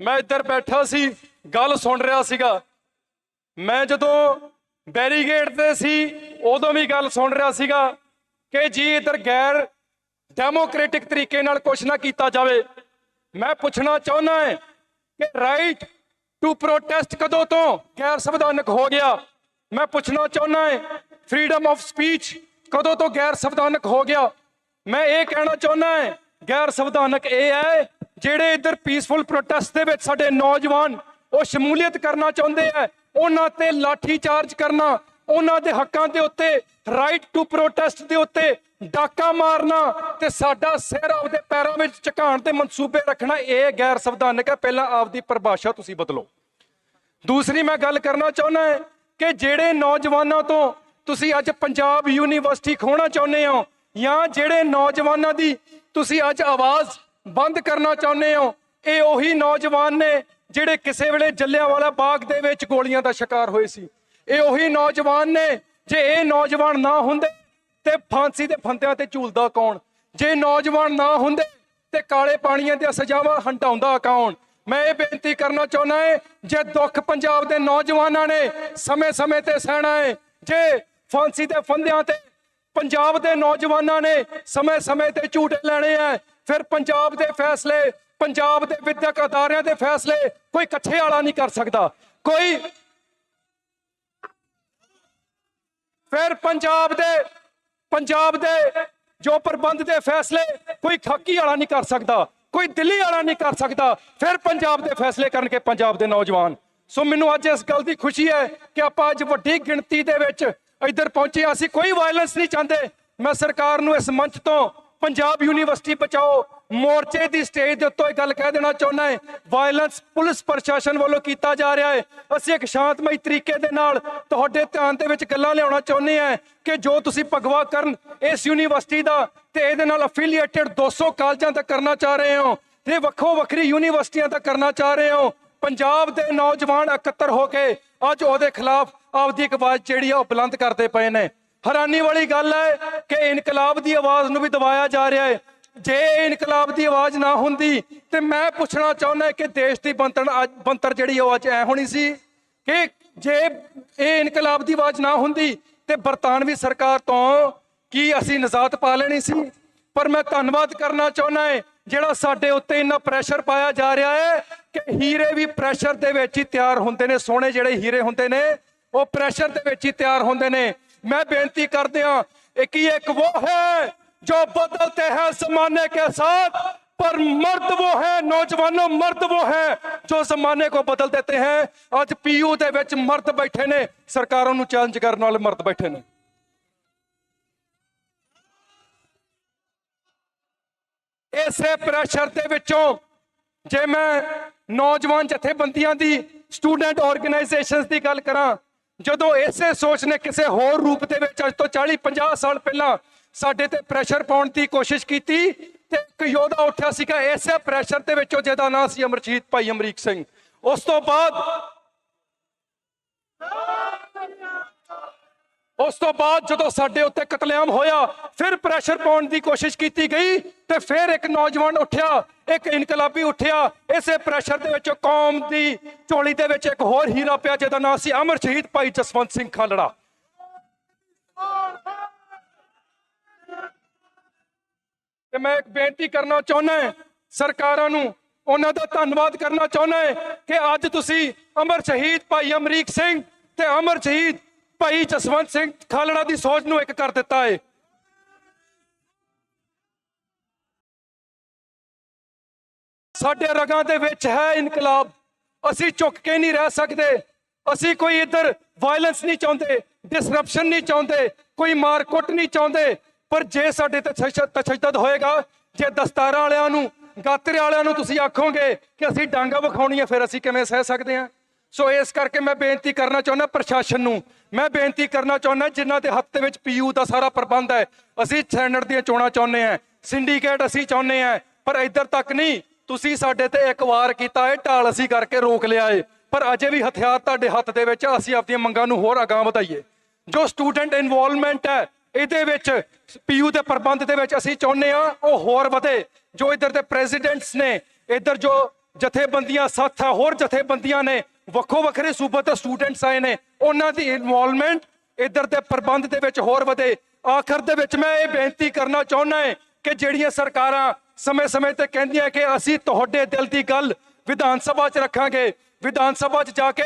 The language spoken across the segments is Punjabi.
ਮੈਂ ਇੱਧਰ ਬੈਠਾ ਸੀ, ਗੱਲ ਸੁਣ ਰਿਹਾ ਸੀਗਾ। ਮੈਂ ਜਦੋਂ ਬੈਰੀਗੇਡ ਤੇ ਸੀ, ਉਦੋਂ ਵੀ ਗੱਲ ਸੁਣ ਰਿਹਾ ਸੀਗਾ ਕਿ ਜੀ ਇੱਧਰ ਗੈਰ ਡੈਮੋਕ੍ਰੈਟਿਕ ਤਰੀਕੇ ਨਾਲ ਕੁਝ ਨਾ ਕੀਤਾ ਜਾਵੇ। ਮੈਂ ਪੁੱਛਣਾ ਚਾਹੁੰਦਾ ਹਾਂ ਕਿ ਰਾਈਟ ਟੂ ਪ੍ਰੋਟੈਸਟ ਕਦੋਂ ਤੋਂ ਗੈਰ ਸੰਵਿਧਾਨਕ ਹੋ ਗਿਆ? ਮੈਂ ਪੁੱਛਣਾ ਚਾਹੁੰਦਾ ਹਾਂ ਫਰੀडम ਆਫ ਸਪੀਚ ਕਦੋਂ ਤੋਂ ਗੈਰ ਸੰਵਿਧਾਨਕ ਹੋ ਗਿਆ? ਮੈਂ ਇਹ ਕਹਿਣਾ ਚਾਹੁੰਦਾ ਹਾਂ, ਗੈਰ ਸੰਵਿਧਾਨਕ ਇਹ ਹੈ ਜਿਹੜੇ ਇੱਧਰ ਪੀਸਫੁਲ ਪ੍ਰੋਟੈਸਟ ਦੇ ਵਿੱਚ ਸਾਡੇ ਨੌਜਵਾਨ ਉਹ ਸ਼ਮੂਲੀਅਤ ਕਰਨਾ ਚਾਹੁੰਦੇ ਆ, ਉਹਨਾਂ ਤੇ ਲਾਠੀ ਚਾਰਜ ਕਰਨਾ, ਉਹਨਾਂ ਦੇ ਹੱਕਾਂ ਦੇ ਉੱਤੇ ਰਾਈਟ ਟੂ ਪ੍ਰੋਟੈਸਟ ਦੇ ਉੱਤੇ ਡਾਕਾ ਮਾਰਨਾ ਤੇ ਸਾਡਾ ਸਿਰ ਆਪਦੇ ਪੈਰਾਂ ਵਿੱਚ ਝੁਕਾਉਣ ਤੇ ਮਨਸੂਬੇ ਰੱਖਣਾ, ਇਹ ਗੈਰ ਸੰਵਿਧਾਨਕ ਹੈ। ਪਹਿਲਾਂ ਆਪਦੀ ਪਰਿਭਾਸ਼ਾ ਤੁਸੀਂ ਬਦਲੋ। ਦੂਸਰੀ ਮੈਂ ਗੱਲ ਕਰਨਾ ਚਾਹੁੰਦਾ ਹਾਂ ਕਿ ਜਿਹੜੇ ਨੌਜਵਾਨਾਂ ਤੋਂ ਤੁਸੀਂ ਅੱਜ ਪੰਜਾਬ ਯੂਨੀਵਰਸਿਟੀ ਖੋਣਾ ਚਾਹੁੰਦੇ ਹੋ ਜਾਂ ਜਿਹੜੇ ਨੌਜਵਾਨਾਂ ਦੀ ਤੁਸੀਂ ਅੱਜ ਆਵਾਜ਼ ਬੰਦ ਕਰਨਾ ਚਾਹੁੰਦੇ ਹੋ? ਇਹ ਉਹੀ ਨੌਜਵਾਨ ਨੇ ਜਿਹੜੇ ਕਿਸੇ ਵੇਲੇ ਜੱਲਿਆਂਵਾਲਾ ਬਾਗ ਦੇ ਵਿੱਚ ਗੋਲੀਆਂ ਦਾ ਸ਼ਿਕਾਰ ਹੋਏ ਸੀ। ਇਹ ਉਹੀ ਨੌਜਵਾਨ ਨੇ, ਜੇ ਇਹ ਨੌਜਵਾਨ ਨਾ ਹੁੰਦੇ ਤੇ ਫਾਂਸੀ ਦੇ ਫੰਦਿਆਂ ਤੇ ਝੂਲਦਾ ਕੌਣ? ਜੇ ਨੌਜਵਾਨ ਨਾ ਹੁੰਦੇ ਤੇ ਕਾਲੇ ਪਾਣੀਆਂ ਦੀਆਂ ਸਜ਼ਾਵਾਂ ਹੰਡਾਉਂਦਾ ਕੌਣ? ਮੈਂ ਇਹ ਬੇਨਤੀ ਕਰਨਾ ਚਾਹੁੰਦਾ ਹੈ, ਜੇ ਦੁੱਖ ਪੰਜਾਬ ਦੇ ਨੌਜਵਾਨਾਂ ਨੇ ਸਮੇਂ-ਸਮੇਂ ਤੇ ਸਹਿਣਾ ਹੈ, ਜੇ ਫਾਂਸੀ ਦੇ ਫੰਦਿਆਂ ਤੇ ਪੰਜਾਬ ਦੇ ਨੌਜਵਾਨਾਂ ਨੇ ਸਮੇਂ-ਸਮੇਂ ਤੇ ਝੂਟੇ ਲੈਣੇ ਆ ਫਿਰ ਪੰਜਾਬ ਦੇ ਫੈਸਲੇ, ਪੰਜਾਬ ਦੇ ਵਿਦਿਅਕ ਅਦਾਰਿਆਂ ਦੇ ਫੈਸਲੇ ਕੋਈ ਇਕੱਠੇ ਵਾਲਾ ਨਹੀਂ ਕਰ ਸਕਦਾ। ਕੋਈ ਫਿਰ ਪੰਜਾਬ ਦੇ ਪੰਜਾਬ ਦੇ ਜੋ ਪ੍ਰਬੰਧ ਦੇ ਫੈਸਲੇ ਕੋਈ ਖਾਕੀ ਵਾਲਾ ਨਹੀਂ ਕਰ ਸਕਦਾ, ਕੋਈ ਦਿੱਲੀ ਵਾਲਾ ਨਹੀਂ ਕਰ ਸਕਦਾ। ਫਿਰ ਪੰਜਾਬ ਦੇ ਫੈਸਲੇ ਕਰਨਗੇ ਪੰਜਾਬ ਦੇ ਨੌਜਵਾਨ। ਸੋ ਮੈਨੂੰ ਅੱਜ ਇਸ ਗੱਲ ਦੀ ਖੁਸ਼ੀ ਹੈ ਕਿ ਆਪਾਂ ਅੱਜ ਵੱਡੀ ਗਿਣਤੀ ਦੇ ਵਿੱਚ ਇੱਧਰ ਪਹੁੰਚੇ ਅਸੀਂ ਕੋਈ ਵਾਇਲੈਂਸ ਨਹੀਂ ਚਾਹੁੰਦੇ। ਮੈਂ ਸਰਕਾਰ ਨੂੰ ਇਸ ਮੰਚ ਤੋਂ ਪੰਜਾਬ ਯੂਨੀਵਰਸਿਟੀ ਬਚਾਓ। ਮੋਰਚੇ ਦੀ ਸਟੇਜ ਦੇ ਉੱਤੇ ਇਹ ਗੱਲ ਕਹਿ ਦੇਣਾ ਚਾਹੁੰਦਾ ਹੈ। ਵਾਇਲੈਂਸ ਪੁਲਿਸ ਪ੍ਰਸ਼ਾਸਨ ਵੱਲੋਂ ਕੀਤਾ ਜਾ ਰਿਹਾ ਹੈ। ਅਸੀਂ ਇੱਕ ਸ਼ਾਂਤਮਈ ਤਰੀਕੇ ਦੇ ਨਾਲ ਤੁਹਾਡੇ ਧਿਆਨ ਦੇ ਵਿੱਚ ਗੱਲਾਂ ਲਿਆਉਣਾ ਚਾਹੁੰਦੇ ਹਾਂ ਕਿ ਜੋ ਤੁਸੀਂ ਭਗਵਾ ਕਰਨ ਇਸ ਯੂਨੀਵਰਸਿਟੀ ਦਾ ਤੇ ਇਹਦੇ ਨਾਲ ਅਫੀਲੀਏਟਡ 200 ਕਾਲਜਾਂ ਤੱਕ ਕਰਨਾ ਚਾਹ ਰਹੇ ਹੋ ਤੇ ਵੱਖੋ ਵੱਖਰੀ ਯੂਨੀਵਰਸਿਟੀਆਂ ਤੱਕ ਕਰਨਾ ਚਾਹ ਰਹੇ ਹੋ। ਪੰਜਾਬ ਦੇ ਨੌਜਵਾਨ ਇਕੱਤਰ ਹੋ ਕੇ ਅੱਜ ਉਹਦੇ ਖਿਲਾਫ ਆਪਦੀ ਇੱਕ ਆਵਾਜ਼ ਜਿਹੜੀ ਆ ਉਹ ਬੁਲੰਦ ਕਰਦੇ ਪਏ ਨੇ। ਹੈਰਾਨੀ ਵਾਲੀ ਗੱਲ ਹੈ ਕਿ ਇਨਕਲਾਬ ਦੀ ਆਵਾਜ਼ ਨੂੰ ਵੀ ਦਬਾਇਆ ਜਾ ਰਿਹਾ ਹੈ। ਜੇ ਇਹ ਇਨਕਲਾਬ ਦੀ ਆਵਾਜ਼ ਨਾ ਹੁੰਦੀ, ਤੇ ਮੈਂ ਪੁੱਛਣਾ ਚਾਹੁੰਦਾ ਕਿ ਦੇਸ਼ ਦੀ ਬੰਤਰ ਅੱਜ ਬੰਤਰ ਜਿਹੜੀ ਉਹ ਅੱਜ ਐ ਹੋਣੀ ਸੀ ਕਿ ਜੇ ਇਹ ਇਨਕਲਾਬ ਦੀ ਆਵਾਜ਼ ਨਾ ਹੁੰਦੀ, ਤੇ ਬਰਤਾਨਵੀ ਸਰਕਾਰ ਤੋਂ ਕੀ ਅਸੀਂ ਨਜ਼ਾਤ ਪਾ ਲੈਣੀ ਸੀ? ਪਰ ਮੈਂ ਧੰਨਵਾਦ ਕਰਨਾ ਚਾਹੁੰਦਾ ਹੈ, ਜਿਹੜਾ ਸਾਡੇ ਉੱਤੇ ਇੰਨਾ ਪ੍ਰੈਸ਼ਰ ਪਾਇਆ ਜਾ ਰਿਹਾ ਹੈ ਕਿ ਹੀਰੇ ਵੀ ਪ੍ਰੈਸ਼ਰ ਦੇ ਵਿੱਚ ਹੀ ਤਿਆਰ ਹੁੰਦੇ ਨੇ, ਸੋਹਣੇ ਜਿਹੜੇ ਹੀਰੇ ਹੁੰਦੇ ਨੇ, ਉਹ ਪ੍ਰੈਸ਼ਰ ਦੇ ਵਿੱਚ ਹੀ ਤਿਆਰ ਹੁੰਦੇ ਨੇ। ਮੈਂ ਬੇਨਤੀ ਕਰਦੇ ਹਾਂ ਇੱਕ ਹੀ ਇੱਕ ਉਹ ਹੈ जो बदलते हैं जमाने के साथ पर मर्द वो है नौजवानों मर्द वो है जो ਜ਼ਮਾਨੇ को ਬਦਲ ਦੇਤੇ हैं ਅੱਜ ਪੀਯੂ ਦੇ ਵਿੱਚ ਮਰਦ ਬੈਠੇ ਨੇ ਸਰਕਾਰਾਂ ਨੂੰ ਚੈਲੰਜ ਕਰਨ ਵਾਲੇ ਮਰਦ ਬੈਠੇ ਨੇ ਇਸੇ ਪ੍ਰੈਸ਼ਰ ਦੇ ਵਿੱਚੋਂ ਜੇ ਮੈਂ ਨੌਜਵਾਨ ਜਥੇਬੰਦੀਆਂ ਦੀ ਸਟੂਡੈਂਟ ਆਰਗੇਨਾਈਜੇਸ਼ਨਸ ਦੀ ਗੱਲ ਕਰਾਂ ਜਦੋਂ ਇਸੇ ਸੋਚ ਨੇ ਕਿਸੇ ਹੋਰ ਰੂਪ ਦੇ ਵਿੱਚ ਅੱਜ ਤੋਂ 40 50 ਸਾਲ ਪਹਿਲਾਂ ਸਾਡੇ ਤੇ ਪ੍ਰੈਸ਼ਰ ਪਾਉਣ ਦੀ ਕੋਸ਼ਿਸ਼ ਕੀਤੀ ਤੇ ਇੱਕ ਯੋਧਾ ਉੱਠਿਆ ਸੀਗਾ, ਇਸੇ ਪ੍ਰੈਸ਼ਰ ਦੇ ਵਿੱਚੋਂ ਜਿਹਦਾ ਨਾਂ ਸੀ ਅਮਰਜੀਤ ਭਾਈ ਅਮਰੀਕ ਸਿੰਘ। ਉਸ ਤੋਂ ਬਾਅਦ ਉਸ ਤੋਂ ਬਾਅਦ ਜਦੋਂ ਸਾਡੇ ਉੱਤੇ ਕਤਲੇਆਮ ਹੋਇਆ, ਫਿਰ ਪ੍ਰੈਸ਼ਰ ਪਾਉਣ ਦੀ ਕੋਸ਼ਿਸ਼ ਕੀਤੀ ਗਈ ਤੇ ਫਿਰ ਇੱਕ ਨੌਜਵਾਨ ਉੱਠਿਆ, ਇੱਕ ਇਨਕਲਾਬੀ ਉੱਠਿਆ। ਇਸੇ ਪ੍ਰੈਸ਼ਰ ਦੇ ਵਿੱਚ ਕੌਮ ਦੀ ਝੋਲੀ ਦੇ ਵਿੱਚ ਇੱਕ ਹੋਰ ਹੀਰਾ ਪਿਆ, ਜਿਹਦਾ ਨਾਮ ਸੀ ਅਮਰ ਸ਼ਹੀਦ ਭਾਈ ਜਸਵੰਤ ਸਿੰਘ ਖਾਲੜਾ। ਤੇ ਮੈਂ ਇੱਕ ਬੇਨਤੀ ਕਰਨਾ ਚਾਹੁੰਦਾ ਹਾਂ, ਸਰਕਾਰਾਂ ਨੂੰ ਉਹਨਾਂ ਦਾ ਧੰਨਵਾਦ ਕਰਨਾ ਚਾਹੁੰਦਾ ਹਾਂ ਕਿ ਅੱਜ ਤੁਸੀਂ ਅਮਰ ਸ਼ਹੀਦ ਭਾਈ ਅਮਰੀਕ ਸਿੰਘ ਤੇ ਅਮਰ ਸ਼ਹੀਦ ਭਾਈ ਜਸਵੰਤ ਸਿੰਘ ਖਾਲੜਾ ਦੀ ਸੋਚ ਨੂੰ ਇੱਕ ਕਰ ਦਿੱਤਾ ਹੈ ਸਾਡੇ ਰਗਾਂ ਦੇ ਵਿੱਚ ਹੈ ਇਨਕਲਾਬ। ਅਸੀਂ ਝੁੱਕ ਕੇ ਨਹੀਂ ਰਹਿ ਸਕਦੇ। ਅਸੀਂ ਕੋਈ ਇੱਧਰ ਵਾਇਲੈਂਸ ਨਹੀਂ ਚਾਹੁੰਦੇ ਡਿਸਰਪਸ਼ਨ ਨਹੀਂ ਚਾਹੁੰਦੇ, ਕੋਈ ਮਾਰਕੁੱਟ ਨਹੀਂ ਚਾਹੁੰਦੇ। ਪਰ ਜੇ ਸਾਡੇ ਤੇ ਤਸ਼ੱਦਦ ਤਸ਼ੱਦਦ ਹੋਏਗਾ, ਜੇ ਦਸਤਾਰਾਂ ਵਾਲਿਆਂ ਨੂੰ, ਗਾਤਰੇ ਵਾਲਿਆਂ ਨੂੰ ਤੁਸੀਂ ਆਖੋਗੇ ਕਿ ਅਸੀਂ ਡਾਂਗਾ ਵਿਖਾਉਣੀਆਂ ਫਿਰ ਅਸੀਂ ਕਿਵੇਂ ਸਹਿ ਸਕਦੇ ਹਾਂ ਸੋ ਇਸ ਕਰਕੇ ਮੈਂ ਬੇਨਤੀ ਕਰਨਾ ਚਾਹੁੰਦਾ ਪ੍ਰਸ਼ਾਸਨ ਨੂੰ, ਮੈਂ ਬੇਨਤੀ ਕਰਨਾ ਚਾਹੁੰਦਾ ਜਿਨ੍ਹਾਂ ਦੇ ਹੱਥ ਦੇ ਵਿੱਚ ਪੀਯੂ ਦਾ ਸਾਰਾ ਪ੍ਰਬੰਧ ਹੈ, ਅਸੀਂ ਸੈਨੇਟ ਦੀਆਂ ਚੋਣਾਂ ਚਾਹੁੰਦੇ ਹਾਂ, ਸਿੰਡੀਕੇਟ ਅਸੀਂ ਚਾਹੁੰਦੇ ਹਾਂ, ਪਰ ਇੱਧਰ ਤੱਕ ਨਹੀਂ, ਤੁਸੀਂ ਸਾਡੇ ਤੇ ਇੱਕ ਵਾਰ ਕੀਤਾ ਹੈ ਢਾਲ ਅਸੀਂ ਕਰਕੇ ਰੋਕ ਲਿਆ ਏ, ਪਰ ਅਜੇ ਵੀ ਹਥਿਆਰ ਤੁਹਾਡੇ ਹੱਥ ਦੇ ਵਿੱਚ ਅਸੀਂ ਆਪਣੀਆਂ ਮੰਗਾਂ ਨੂੰ ਹੋਰ ਅਗਾਂਹ ਵਧਾਈਏ। ਜੋ ਸਟੂਡੈਂਟ ਇਨਵੋਲਵਮੈਂਟ ਹੈ, ਇਹਦੇ ਵਿੱਚ ਪੀਯੂ ਦੇ ਪ੍ਰਬੰਧ ਦੇ ਵਿੱਚ ਅਸੀਂ ਚਾਹੁੰਦੇ ਆ ਉਹ ਹੋਰ ਵਧੇ, ਜੋ ਇੱਧਰ ਦੇ ਪ੍ਰੈਜ਼ੀਡੈਂਟਸ ਨੇ, ਇੱਧਰ ਜੋ ਜਥੇਬੰਦੀਆਂ, ਸਾਥ ਹੈ ਹੋਰ ਜਥੇਬੰਦੀਆਂ ਨੇ ਵੱਖੋ ਵੱਖਰੇ ਸੂਬੇ ਤੋਂ ਸਟੂਡੈਂਟਸ ਆਏ ਨੇ। ਉਹਨਾਂ ਦੀ ਇਨਵੋਲਵਮੈਂਟ ਇੱਧਰ ਦੇ ਪ੍ਰਬੰਧ ਦੇ ਵਿੱਚ ਹੋਰ ਵਧੇ। ਆਖਰ ਦੇ ਵਿੱਚ ਮੈਂ ਇਹ ਬੇਨਤੀ ਕਰਨਾ ਚਾਹੁੰਦਾ ਹਾਂ ਕਿ ਜਿਹੜੀਆਂ ਸਰਕਾਰਾਂ ਸਮੇਂ-ਸਮੇਂ ਤੇ ਕਹਿੰਦੀਆਂ ਕਿ ਅਸੀਂ ਤੁਹਾਡੇ ਦਿਲ ਦੀ ਗੱਲ ਵਿਧਾਨ ਸਭਾ 'ਚ ਰੱਖਾਂਗੇ, ਵਿਧਾਨ ਸਭਾ 'ਚ ਜਾ ਕੇ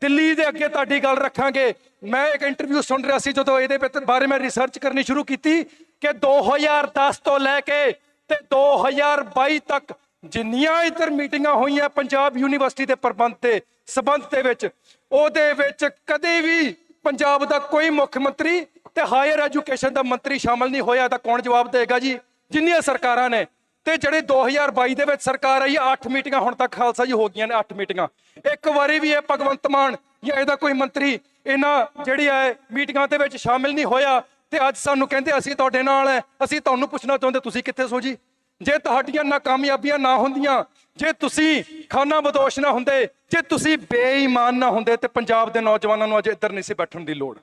ਦਿੱਲੀ ਦੇ ਅੱਗੇ ਤੁਹਾਡੀ ਗੱਲ ਰੱਖਾਂਗੇ। ਮੈਂ ਇੱਕ ਇੰਟਰਵਿਊ ਸੁਣ ਰਿਹਾ ਸੀ ਜਦੋਂ ਇਹਦੇ ਬਾਰੇ ਮੈਂ ਰਿਸਰਚ ਕਰਨੀ ਸ਼ੁਰੂ ਕੀਤੀ ਕਿ 2010 ਤੋਂ ਲੈ ਕੇ ਤੇ 2022 ਤੱਕ ਜਿੰਨੀਆਂ ਇੱਧਰ ਮੀਟਿੰਗਾਂ ਹੋਈਆਂ ਪੰਜਾਬ ਯੂਨੀਵਰਸਿਟੀ ਦੇ ਪ੍ਰਬੰਧ ਤੇ, ਸਬੰਧ ਦੇ ਵਿੱਚ, ਉਹਦੇ ਵਿੱਚ ਕਦੇ ਵੀ ਪੰਜਾਬ ਦਾ ਕੋਈ ਮੁੱਖ ਮੰਤਰੀ ਤੇ ਹਾਇਰ ਐਜੂਕੇਸ਼ਨ ਦਾ ਮੰਤਰੀ ਸ਼ਾਮਲ ਨਹੀਂ ਹੋਇਆ ਤਾਂ ਕੌਣ ਜਵਾਬ ਦੇਗਾ ਜੀ? ਜਿੰਨੀਆਂ ਸਰਕਾਰਾਂ ਨੇ। ਤੇ ਜਿਹੜੇ 2022 ਦੇ ਵਿੱਚ ਸਰਕਾਰ ਆਈ 8 ਮੀਟਿੰਗਾਂ, ਹੁਣ ਤੱਕ ਖਾਲਸਾ ਜੀ ਹੋ ਗਈਆਂ ਨੇ 8 ਮੀਟਿੰਗਾਂ। ਇੱਕ ਵਾਰੀ ਵੀ ਇਹ ਭਗਵੰਤ ਮਾਨ ਜਾਂ ਇਹਦਾ ਕੋਈ ਮੰਤਰੀ ਇਹਨਾਂ ਜਿਹੜੀ ਹੈ ਮੀਟਿੰਗਾਂ ਦੇ ਵਿੱਚ ਸ਼ਾਮਿਲ ਨਹੀਂ ਹੋਇਆ ਤੇ ਅੱਜ ਸਾਨੂੰ ਕਹਿੰਦੇ ਅਸੀਂ ਤੁਹਾਡੇ ਨਾਲ ਹੈ, ਅਸੀਂ ਤੁਹਾਨੂੰ ਪੁੱਛਣਾ ਚਾਹੁੰਦੇ, ਤੁਸੀਂ ਕਿੱਥੇ ਸੋ ਜੀ? ਜੇ ਤੁਹਾਡੀਆਂ ਨਾਕਾਮਯਾਬੀਆਂ ਨਾ ਹੁੰਦੀਆਂ, ਜੇ ਤੁਸੀਂ ਖਾਨਾ ਬਦੋਸ਼ ਨਾ ਹੁੰਦੇ, ਜੇ ਤੁਸੀਂ ਬੇਈਮਾਨ ਨਾ ਹੁੰਦੇ, ਤੇ ਪੰਜਾਬ ਦੇ ਨੌਜਵਾਨਾਂ ਨੂੰ ਅੱਜ ਇੱਧਰ ਨਹੀਂ ਸੀ ਬੈਠਣ ਦੀ ਲੋੜ।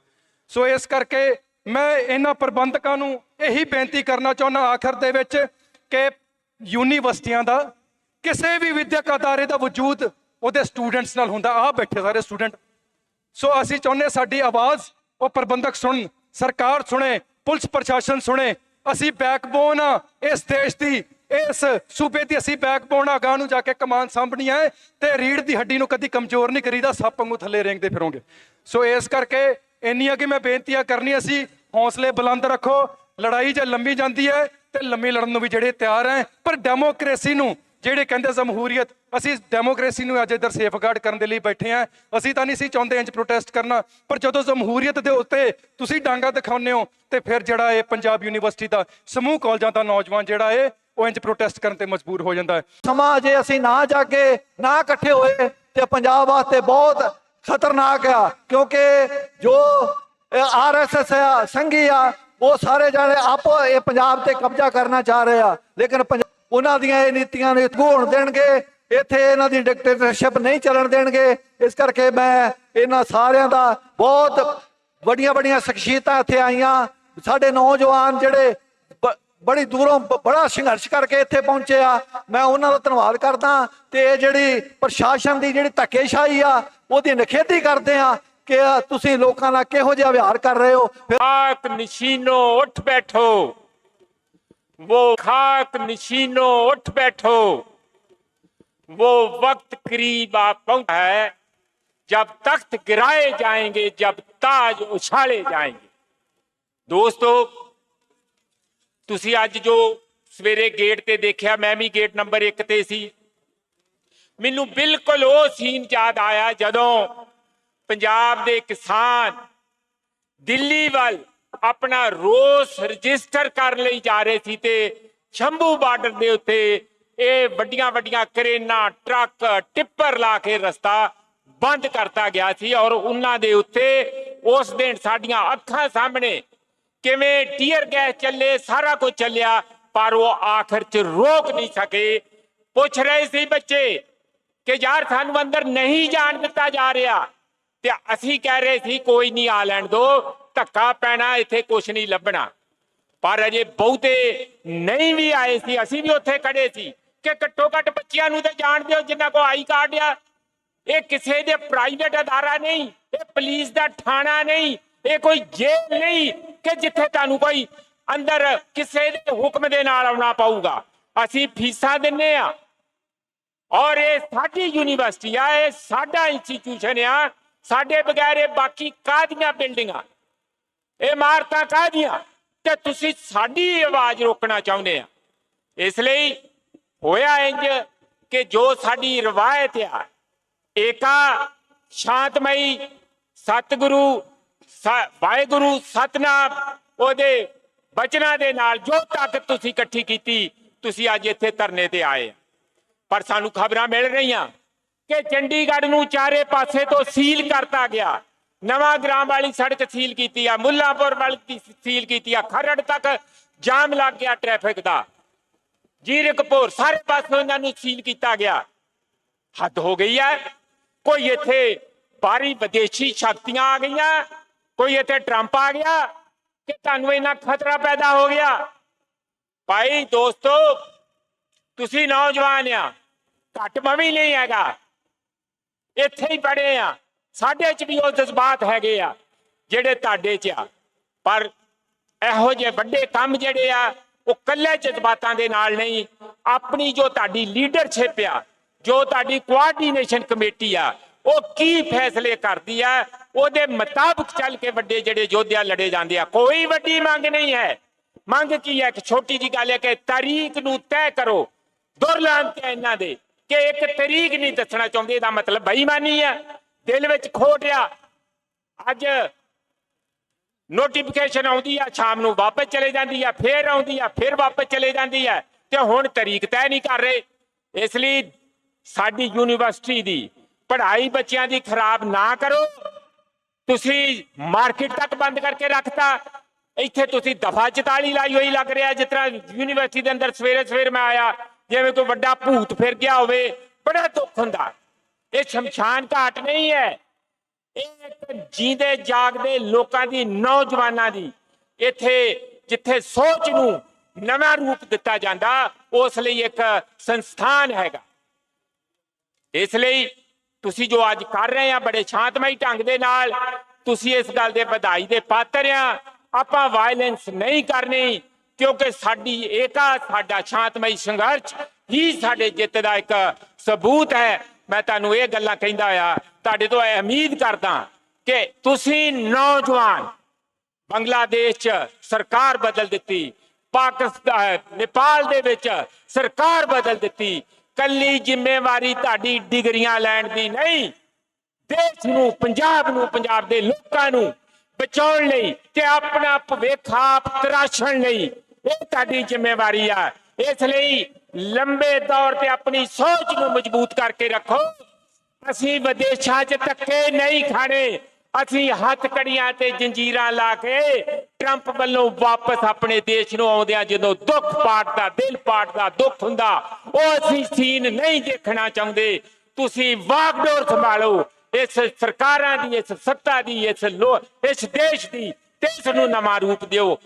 ਸੋ ਇਸ ਕਰਕੇ ਮੈਂ ਇਹਨਾਂ ਪ੍ਰਬੰਧਕਾਂ ਨੂੰ ਇਹੀ ਬੇਨਤੀ ਕਰਨਾ ਚਾਹੁੰਦਾ ਆਖਰ ਦੇ ਵਿੱਚ ਕਿ ਯੂਨੀਵਰਸਿਟੀਆਂ ਦਾ ਕਿਸੇ ਵੀ ਵਿਦਿਅਕ ਅਦਾਰੇ ਦਾ ਵਜੂਦ ਉਹਦੇ ਸਟੂਡੈਂਟਸ ਨਾਲ ਹੁੰਦਾ। ਆ ਬੈਠੇ ਸਾਰੇ ਸਟੂਡੈਂਟ। ਸੋ ਅਸੀਂ ਚਾਹੁੰਦੇ ਸਾਡੀ ਆਵਾਜ਼ ਉਹ ਪ੍ਰਬੰਧਕ ਸੁਣਨ, ਸਰਕਾਰ ਸੁਣੇ, ਪੁਲਿਸ ਪ੍ਰਸ਼ਾਸਨ ਸੁਣੇ ਅਸੀਂ ਬੈਕਬੋਨ ਆ ਇਸ ਦੇਸ਼ ਦੀ। ਇਸ ਸੂਬੇ ਦੀ ਅਸੀਂ ਬੈਕਬੋਨ ਆ। ਗਾਂ ਨੂੰ ਜਾ ਕੇ ਕਮਾਨ ਸਾਂਭਣੀ ਹੈ ਤੇ ਰੀੜ ਦੀ ਹੱਡੀ ਨੂੰ ਕਦੀ ਕਮਜ਼ੋਰ ਨਹੀਂ ਕਰੀਦਾ, ਸੱਪ ਵਾਂਗੂ ਥੱਲੇ ਰੇਂਗਦੇ ਫਿਰੋਂਗੇ। ਸੋ ਇਸ ਕਰਕੇ ਇੰਨੀਆਂ ਕਿ ਮੈਂ ਬੇਨਤੀਆਂ ਕਰਨੀਆਂ ਸੀ, ਹੌਸਲੇ ਬੁਲੰਦ ਰੱਖੋ। ਲੜਾਈ ਜੇ ਲੰਮੀ ਜਾਂਦੀ ਹੈ ਤੇ ਲੰਮੀ ਲੜਨ ਨੂੰ ਵੀ ਜਿਹੜੇ ਤਿਆਰ ਹੈ, ਪਰ ਡੈਮੋਕ੍ਰੇਸੀ ਨੂੰ ਜਿਹੜੇ ਕਹਿੰਦੇ ਜਮਹੂਰੀਅਤ ਅਸੀਂ ਡੈਮੋਕ੍ਰੇਸੀ ਨੂੰ ਅੱਜ ਇੱਧਰ ਸੇਫਗਾਰਡ ਕਰਨ ਦੇ ਲਈ ਬੈਠੇ ਆ ਅਸੀਂ ਤਾਂ ਨਹੀਂ ਸੀ ਚਾਹੁੰਦੇ ਇੰਜ ਪ੍ਰੋਟੈਸਟ ਕਰਨਾ, ਪਰ ਜਦੋਂ ਜਮਹੂਰੀਅਤ ਦੇ ਉੱਤੇ ਤੁਸੀਂ ਡਾਂਗਾ ਦਿਖਾਉਂਦੇ ਹੋ, ਤੇ ਫਿਰ ਜਿਹੜਾ ਇਹ ਪੰਜਾਬ ਯੂਨੀਵਰਸਿਟੀ ਦਾ ਸਮੂਹ ਕਾਲਜਾਂ ਦਾ ਨੌਜਵਾਨ ਜਿਹੜਾ ਹੈ ਉਹ ਇੰਜ ਪ੍ਰੋਟੈਸਟ ਕਰਨ ਤੇ ਮਜਬੂਰ ਹੋ ਜਾਂਦਾ ਹੈ। ਸਮਾਂ ਜੇ ਅਸੀਂ ਨਾ ਜਾਗੇ, ਨਾ ਇਕੱਠੇ ਹੋਏ, ਤੇ ਪੰਜਾਬ ਵਾਸਤੇ ਬਹੁਤ ਖਤਰਨਾਕ ਆ, ਕਿਉਂਕਿ ਜੋ ਆਰਐਸਐਸ ਆ, ਸੰਘੀ ਆ, ਉਹ ਸਾਰੇ ਜਾਣੇ ਆਪੋ, ਇਹ ਪੰਜਾਬ ਤੇ ਕਬਜ਼ਾ ਕਰਨਾ ਚਾਹ ਰਹੇ ਆ। ਲੇਕਿਨ ਪੰਜ- ਉਹਨਾਂ ਦੀਆਂ ਇਹ ਨੀਤੀਆਂ ਨੂੰ ਗੋਣ ਦੇਣਗੇ, ਇੱਥੇ ਇਹਨਾਂ ਦੀ ਡਿਕਟੇਟਰਸ਼ਿਪ ਨਹੀਂ ਚੱਲਣ ਦੇਣਗੇ। ਇਸ ਕਰਕੇ ਮੈਂ ਇਹਨਾਂ ਸਾਰਿਆਂ ਦਾ ਬਹੁਤ ਵੱਡੀਆਂ ਵੱਡੀਆਂ ਸ਼ਖਸੀਅਤਾਂ ਇੱਥੇ ਆਈਆਂ। ਸਾਡੇ ਨੌਜਵਾਨ ਜਿਹੜੇ ਬੜੀ ਦੂਰੋਂ ਬੜਾ ਸੰਘਰਸ਼ ਕਰਕੇ ਇੱਥੇ ਪਹੁੰਚੇ ਆ। ਮੈਂ ਉਹਨਾਂ ਦਾ ਧੰਨਵਾਦ ਕਰਦਾ ਤੇ ਇਹ ਜਿਹੜੀ ਪ੍ਰਸ਼ਾਸਨ ਦੀ ਜਿਹੜੀ ਧੱਕੇਸ਼ਾਹੀ ਆ, ਉਹਦੀ ਨਖੇਧੀ ਕਰਦੇ ਆ ਕਿ ਤੁਸੀਂ ਲੋਕਾਂ ਨਾਲ ਕਿਹੋ ਜਿਹਾ ਵਿਹਾਰ ਕਰ ਰਹੇ ਹੋ। ਆਕ ਨਸ਼ੀਨੋ ਉੱਠ ਬੈਠੋ। वो खाक नशीनो उठ बैठो वो वक्त करीब आ पहुंचा है जब तख्त गिराए जाएंगे जब ताज उछाले जाएंगे ਦੋਸਤੋ ਤੁਸੀਂ ਅੱਜ ਜੋ ਸਵੇਰੇ ਗੇਟ ਤੇ ਦੇਖਿਆ ਮੈਂ ਵੀ ਗੇਟ ਨੰਬਰ 1 ਤੇ ਸੀ ਮੈਨੂੰ ਬਿਲਕੁਲ ਉਹ ਸੀਨ ਯਾਦ ਆਇਆ ਜਦੋਂ ਪੰਜਾਬ ਦੇ ਕਿਸਾਨ ਦਿੱਲੀ ਵੱਲ ਆਪਣਾ ਰੋਸ ਰਜਿਸਟਰ ਕਰਨ ਲਈ ਜਾ ਰਹੇ ਸੀ ਤੇ ਸ਼ੰਭੂ ਬਾਰਡਰ ਦੇ ਉੱਤੇ ਇਹ ਵੱਡੀਆਂ ਵੱਡੀਆਂ ਕਰੇਨਾਂ, ਟਰੱਕ, ਟਿੱਪਰ ਲਾ ਕੇ ਰਸਤਾ ਬੰਦ ਕਰਤਾ ਗਿਆ ਸੀ ਔਰ ਉਹਨਾਂ ਦੇ ਉੱਤੇ ਉਸ ਦਿਨ ਸਾਡੀਆਂ ਅੱਖਾਂ ਸਾਹਮਣੇ ਕਿਵੇਂ ਟੀਅਰ ਗੈਸ ਚੱਲੇ, ਸਾਰਾ ਕੁਝ ਚੱਲਿਆ, ਪਰ ਉਹ ਆਖਰ ਚ ਰੋਕ ਨਹੀਂ ਸਕੇ। ਪੁੱਛ ਰਹੇ ਸੀ ਬੱਚੇ ਕਿ ਯਾਰ ਸਾਨੂੰ ਅੰਦਰ ਨਹੀਂ ਜਾਣ ਦਿੱਤਾ ਜਾ ਰਿਹਾ ਤੇ ਅਸੀਂ ਕਹਿ ਰਹੇ ਸੀ, ਕੋਈ ਨਹੀਂ ਆ ਲੈਣ ਦੋ। ਧੱਕਾ ਪੈਣਾ, ਇੱਥੇ ਕੁਝ ਨਹੀਂ ਲੱਭਣਾ। ਪਰ ਅਜੇ ਬਹੁਤੇ ਨਹੀਂ ਵੀ ਆਏ ਸੀ, ਅਸੀਂ ਵੀ ਉੱਥੇ ਖੜੇ ਸੀ। ਕਿ ਘੱਟੋ ਘੱਟ ਬੱਚਿਆਂ ਨੂੰ ਤਾਂ ਜਾਣ ਦਿਓ, ਜਿਨ੍ਹਾਂ ਕੋ ਆਈ ਕਾਰਡ ਆ। ਇਹ ਕਿਸੇ ਦੇ ਪ੍ਰਾਈਵੇਟ ਅਦਾਰਾ ਨਹੀਂ, ਇਹ ਪੁਲਿਸ ਦਾ ਥਾਣਾ ਨਹੀਂ, ਇਹ ਕੋਈ ਜੇਲ੍ਹ ਨਹੀਂ ਕਿ ਜਿੱਥੇ ਤੁਹਾਨੂੰ ਕੋਈ ਅੰਦਰ ਕਿਸੇ ਦੇ ਹੁਕਮ ਦੇ ਨਾਲ ਆਉਣਾ ਪਊਗਾ। ਅਸੀਂ ਫੀਸਾਂ ਦਿੰਨੇ ਆ। ਔਰ ਇਹ ਸਾਡੀ ਯੂਨੀਵਰਸਿਟੀ ਆ, ਇਹ ਸਾਡਾ ਇੰਸਟੀਚਿਊਸ਼ਨ ਆ। ਸਾਡੇ ਬਗੈਰ ਇਹ ਬਾਕੀ ਕਾਹਦੀਆਂ ਬਿਲਡਿੰਗਾਂ ਇਹ ਇਮਾਰਤਾਂ ਕਾਹਦੀਆਂ? ਤੇ ਤੁਸੀਂ ਸਾਡੀ ਆਵਾਜ਼ ਰੋਕਣਾ ਚਾਹੁੰਦੇ ਆ। ਇਸ ਲਈ ਹੋਇਆ ਇੰਜ ਕਿ ਜੋ ਸਾਡੀ ਰਵਾਇਤ ਆ, ਏਕਾ ਸ਼ਾਂਤਮਈ ਸਤਿਗੁਰੂ ਸ- ਵਾਹਿਗੁਰੂ ਸਤਨਾਮ, ਉਹਦੇ ਬਚਨਾਂ ਦੇ ਨਾਲ ਜੋ ਤਾਕਤ ਤੁਸੀਂ ਇਕੱਠੀ ਕੀਤੀ, ਤੁਸੀਂ ਅੱਜ ਇੱਥੇ ਧਰਨੇ ਤੇ ਆਏ ਪਰ ਸਾਨੂੰ ਖਬਰਾਂ ਮਿਲ ਰਹੀਆਂ ਕਿ ਚੰਡੀਗੜ੍ਹ ਨੂੰ ਚਾਰੇ ਪਾਸੇ ਤੋਂ ਸੀਲ ਕਰਤਾ ਗਿਆ। ਨਵਾਂ ਗ੍ਰਾਮ ਵਾਲੀ ਸੜਕ ਸੀਲ ਕੀਤੀ ਆ, ਮੁੱਲਾਪੁਰ ਵਾਲੀ ਸੀਲ ਕੀਤੀ ਆ, ਖਰੜ ਤੱਕ ਜਾਮ ਲੱਗ ਗਿਆ ਟ੍ਰੈਫਿਕ ਦਾ। ਜੀਰਕਪੁਰ ਸਾਰੇ ਪਾਸੇ ਉਹਨਾਂ ਨੂੰ ਸੀਲ ਕੀਤਾ ਗਿਆ। ਹੱਦ ਹੋ ਗਈ ਹੈ ਕੋਈ ਇੱਥੇ ਬਾਹਰੀ ਵਿਦੇਸ਼ੀ ਸ਼ਕਤੀਆਂ ਆ ਗਈਆਂ, ਕੋਈ ਇੱਥੇ ਟਰੰਪ ਆ ਗਿਆ, ਕਿ ਤੁਹਾਨੂੰ ਇੰਨਾ ਖਤਰਾ ਪੈਦਾ ਹੋ ਗਿਆ? ਭਾਈ ਦੋਸਤੋ, ਤੁਸੀਂ ਨੌਜਵਾਨ ਆ, ਘੱਟ ਮਵੀ ਨਹੀਂ ਹੈਗਾ, ਇੱਥੇ ਹੀ ਪੜੇ ਆ। ਸਾਡੇ ਚ ਵੀ ਉਹ ਜਜ਼ਬਾਤ ਹੈਗੇ ਆ, ਜਿਹੜੇ ਤੁਹਾਡੇ ਚ ਆ। ਪਰ ਇਹੋ ਜਿਹੇ ਵੱਡੇ ਕੰਮ ਜਿਹੜੇ ਆ, ਉਹ ਕੱਲੇ ਜਜ਼ਬਾਤਾਂ ਦੇ ਨਾਲ ਨਹੀਂ। ਆਪਣੀ ਜੋ ਤੁਹਾਡੀ ਲੀਡਰਸ਼ਿਪ ਆ, ਜੋ ਤੁਹਾਡੀ ਕੋਆਰਡੀਨੇਸ਼ਨ ਕਮੇਟੀ ਆ, ਉਹ ਕੀ ਫੈਸਲੇ ਕਰਦੀ ਆ, ਉਹਦੇ ਮੁਤਾਬਕ ਚੱਲ ਕੇ ਵੱਡੇ ਜਿਹੜੇ ਯੋਧਿਆ ਲੜੇ ਜਾਂਦੇ ਆ। ਕੋਈ ਵੱਡੀ ਮੰਗ ਨਹੀਂ ਹੈ। ਮੰਗ ਕੀ ਹੈ? ਇੱਕ ਛੋਟੀ ਜੀ ਗੱਲ ਹੈ ਕਿ ਤਾਰੀਖ ਨੂੰ ਤੈਅ ਕਰੋ। ਦੁਰਲਾਨ ਹੈ ਇਹਨਾਂ ਦੇ। ਕਿ ਇੱਕ ਤਰੀਕ ਨਹੀਂ ਦੱਸਣਾ ਚਾਹੁੰਦੇ, ਇਹਦਾ ਮਤਲਬ ਬੇਈਮਾਨੀ ਆ। ਦਿਲ ਵਿੱਚ ਖੋਟ ਆ ਅੱਜ ਨੋਟੀਫਿਕੇਸ਼ਨ ਆਉਂਦੀ ਆ, ਸ਼ਾਮ ਨੂੰ ਵਾਪਸ ਚਲੇ ਜਾਂਦੀ ਆ, ਫੇਰ ਆਉਂਦੀ ਆ, ਫੇਰ ਵਾਪਸ ਚਲੇ ਜਾਂਦੀ ਆ ਤੇ ਹੁਣ ਤਰੀਕ ਤੈਅ ਨਹੀਂ ਕਰ ਰਹੇ। ਇਸ ਲਈ ਸਾਡੀ ਯੂਨੀਵਰਸਿਟੀ ਦੀ ਪੜ੍ਹਾਈ ਬੱਚਿਆਂ ਦੀ ਖਰਾਬ ਨਾ ਕਰੋ। ਤੁਸੀਂ ਮਾਰਕੀਟ ਤੱਕ ਬੰਦ ਕਰਕੇ ਰੱਖਤਾ। ਇੱਥੇ ਤੁਸੀਂ ਦਫਾ 44 ਲਾਈ ਹੋਈ ਲੱਗ ਰਿਹਾ। ਜਿਸ ਤਰ੍ਹਾਂ ਯੂਨੀਵਰਸਿਟੀ ਦੇ ਅੰਦਰ ਸਵੇਰੇ ਸਵੇਰ ਮੈਂ ਆਇਆ, ਜਿਵੇਂ ਕੋਈ ਵੱਡਾ ਭੂਤ ਫਿਰ ਗਿਆ ਹੋਵੇ, ਬੜਾ ਦੁੱਖ ਹੁੰਦਾ। ਇਹ ਸ਼ਮਸ਼ਾਨ ਘਾਟ ਨਹੀਂ ਹੈ। ਇਹ ਇੱਕ ਜੀਂਦੇ ਜਾਗਦੇ ਲੋਕਾਂ ਦੀ, ਨੌਜਵਾਨਾਂ ਦੀ ਇੱਥੇ, ਜਿੱਥੇ ਸੋਚ ਨੂੰ ਨਵਾਂ ਰੂਪ ਦਿੱਤਾ ਜਾਂਦਾ, ਉਸ ਲਈ ਇੱਕ ਸੰਸਥਾਨ ਹੈਗਾ। ਇਸ ਲਈ ਤੁਸੀਂ ਜੋ ਅੱਜ ਕਰ ਰਹੇ ਆ, ਬੜੇ ਸ਼ਾਂਤਮਈ ਢੰਗ ਦੇ ਨਾਲ, ਤੁਸੀਂ ਇਸ ਗੱਲ ਦੇ ਵਧਾਈ ਦੇ ਪਾਤਰ ਆ। ਆਪਾਂ ਵਾਇਲੈਂਸ ਨਹੀਂ ਕਰਨੀ, ਕਿਉਂਕਿ ਸਾਡੀ ਏਕਾ ਸਾਡਾ ਸ਼ਾਂਤਮਈ ਸੰਘਰਸ਼ ਹੀ ਸਾਡੇ ਜਿੱਤ ਦਾ ਇੱਕ ਸਬੂਤ ਹੈ। ਮੈਂ ਤੁਹਾਨੂੰ ਇਹ ਗੱਲਾਂ ਕਹਿੰਦਾ ਆ, ਤੁਹਾਡੇ ਤੋਂ ਇਹ ਉਮੀਦ ਕਰਦਾ ਕਿ ਤੁਸੀਂ ਨੌਜਵਾਨ ਬੰਗਲਾਦੇਸ਼ ਚ ਸਰਕਾਰ ਬਦਲ ਦਿੱਤੀ, ਪਾਕਿਸਤਾਨ, ਨੇਪਾਲ ਦੇ ਵਿੱਚ ਸਰਕਾਰ ਬਦਲ ਦਿੱਤੀ, ਕੱਲੀ ਜ਼ਿੰਮੇਵਾਰੀ ਤੁਹਾਡੀ ਡਿਗਰੀਆਂ ਲੈਣ ਦੀ ਨਹੀਂ, ਦੇਸ਼ ਨੂੰ, ਪੰਜਾਬ ਨੂੰ, ਪੰਜਾਬ ਦੇ ਲੋਕਾਂ ਨੂੰ ਬਚਾਉਣ ਲਈ ਤੇ ਆਪਣਾ ਭਵਿੱਖ ਆਪ ਤਰਾਸ਼ਣ ਲਈ ਇਹ ਤੁਹਾਡੀ ਜ਼ਿੰਮੇਵਾਰੀ ਆ। ਇਸ ਲਈ ਲੰਬੇ ਦੌਰ ਤੇ ਆਪਣੀ ਸੋਚ ਨੂੰ ਮਜ਼ਬੂਤ ਕਰਕੇ ਰੱਖੋ। ਅਸੀਂ ਵਿਦੇਸ਼ਾਂ 'ਚ ਧੱਕੇ ਨਹੀਂ ਖਾਣੇ। ਅਸੀਂ ਹੱਥ ਕੜੀਆਂ ਤੇ ਜੰਜੀਰਾਂ ਲਾ ਕੇ ਟਰੰਪ ਵੱਲੋਂ ਵਾਪਸ ਆਪਣੇ ਦੇਸ਼ ਨੂੰ ਆਉਂਦਿਆਂ ਜਦੋਂ ਦੁੱਖ ਪਾਟਦਾ, ਦਿਲ ਪਾਟਦਾ, ਦੁੱਖ ਹੁੰਦਾ, ਉਹ ਅਸੀਂ ਸੀਨ ਨਹੀਂ ਦੇਖਣਾ ਚਾਹੁੰਦੇ। ਤੁਸੀਂ ਵਾਗਡੋਰ ਸੰਭਾਲੋ। ਇਸ ਸਰਕਾਰਾਂ ਦੀ, ਇਸ ਸੱਤਾ ਦੀ, ਇਸ ਲੋ, ਇਸ ਦੇਸ਼ ਦੀ ਤੇ ਇਸ ਨੂੰ ਨਵਾਂ ਰੂਪ ਦਿਓ।